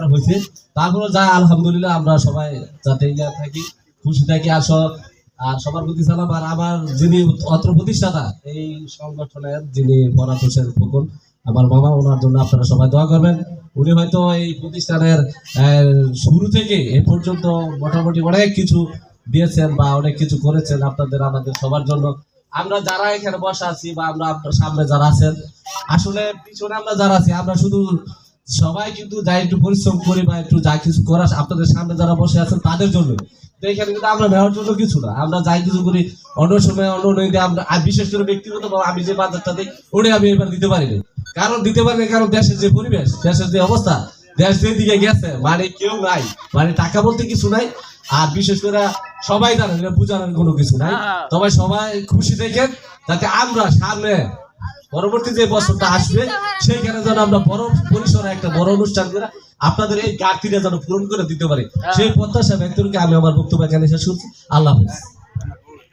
হয়েছে। তারপরে যা আলহামদুলিল্লাহ আমরা সবাই যাতে থাকি, খুশি থাকি, আর সব- আর সবার প্রতি সালাম। আর আমার যিনি অত্র প্রতিষ্ঠাতা, এই সংগঠনের যিনি বরাত হোসেন আমার মামা ওনার জন্য আপনারা সবাই দোয়া করবেন। উনি হয়তো এই প্রতিষ্ঠানের শুরু থেকে এ পর্যন্ত মোটামুটি অনেক কিছু দিয়েছেন বা অনেক কিছু করেছেন আপনাদের, আমাদের সবার জন্য। আমরা যারা এখানে বসে আছি বা আমরা আপনার সামনে যারা আছেন, আসলে পিছনে আমরা যারা আছি, আমরা শুধু সবাই কিন্তু যা একটু পরিশ্রম করি বা একটু যা কিছু করা আপনাদের সামনে যারা বসে আছেন তাদের জন্য। তো এখানে কিন্তু আমরা নেওয়ার জন্য কিছু না। আমরা যাই কিছু করি অন্য সময় অন্য নদীতে আমরা বিশেষ করে ব্যক্তিগত আমি যে বাজারটা দিই ওটাই আমি এবার দিতে পারিনি। কারণ দিতে পারিনি কারণ দেশের যে পরিবেশ দেশের যে অবস্থা দেশ যেদিকে গেছে মানে কেউ নাই। মানে টাকা বলতে কিছু নাই। আর বিশেষ করে সবাই জানেন বোঝানোর কোনো কিছু নাই। তবে সবাই খুশি দেখেন যাতে আমরা সামনে পরবর্তী যে বছরটা আসবে সেইখানে যেন আমরা বড় পরিসরে একটা বড় অনুষ্ঠান করে আপনাদের এই ঘাটতিটা যেন পূরণ করে দিতে পারি। সেই প্রত্যাশা ব্যক্তিকে আমি আমার বক্তব্য এখানে শেষ করছি। আল্লাহ হাফেজ।